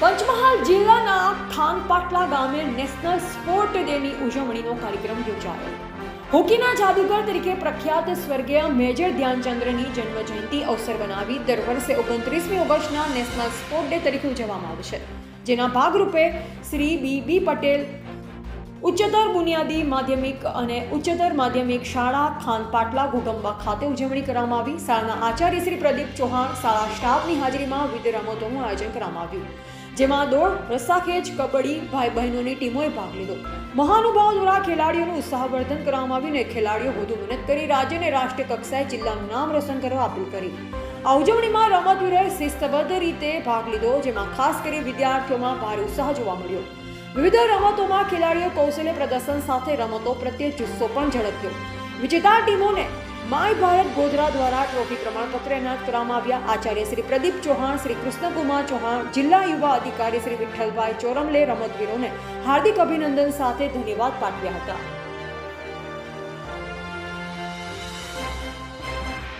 પંચમહાલ જિલ્લાના થાનપાટલા ગામે national sport ડેની ઉજવણીનો કાર્યક્રમ યોજાયો. હોકીના જાદુગર તરીકે પ્રખ્યાત સ્વર્ગીય મેજર ધ્યાનચંદ્રની જન્મ જયંતિ અવસર બનાવી દર વર્ષે ઓગણત્રીસમી ઓગસ્ટના નેશનલ સ્પોર્ટ ડે તરીકે ઉજવવામાં આવે છે. જેના ભાગરૂપે શ્રી બી. બી. પટેલ, ઉચ્ચતર બુનિયાદી માધ્યમિક અને ઉચ્ચતર માધ્યમિક શાળા ખાનપાટલા ઘોગંબા ખાતે ઉજવણી કરવામાં આવી. શાળાના આચાર્ય શ્રી પ્રદીપ ચૌહાણ શાળા સ્ટાફની હાજરીમાં વિવિધ રમતોનું આયોજન કરવામાં આવ્યું. જેમાં દોડ રસ્સાખેંચ કબડ્ડી ભાઈ બહેનોની ટીમોએ ભાગ લીધો. મહાનુભાવો દ્વારા ખેલાડીઓનું ઉત્સાહવર્ધન કરવામાં આવીને ખેલાડીઓ વધુ મહેનત કરી રાજ્ય અને રાષ્ટ્રીય કક્ષાએ જિલ્લાનું નામ રોશન કરવા અપીલ કરી. આ ઉજવણીમાં રમતવીરોએ શિસ્તબદ્ધ રીતે ભાગ લીધો, જેમાં ખાસ કરી વિદ્યાર્થીઓમાં ભારે ઉત્સાહ જોવા મળ્યો. વિવિધ રમતોમાં ખેલાડીઓ કૌશલ્ય પ્રદર્શન સાથે રમતો પ્રત્યે જુસ્સો પણ ઝડપ્યો વિજેતા ટીમોને માય ભારત ગોધરા દ્વારા ટ્રોફી પ્રમાણપત્ર એનાયત કરવામાં આવ્યા. આચાર્ય શ્રી પ્રદીપ ચૌહાણ, શ્રી કૃષ્ણકુમાર ચૌહાણ, જિલ્લા યુવા અધિકારી શ્રી વિઠ્ઠલભાઈ ચોરમલે રમતવીરોને હાર્દિક અભિનંદન સાથે ધન્યવાદ પાઠવ્યા હતા.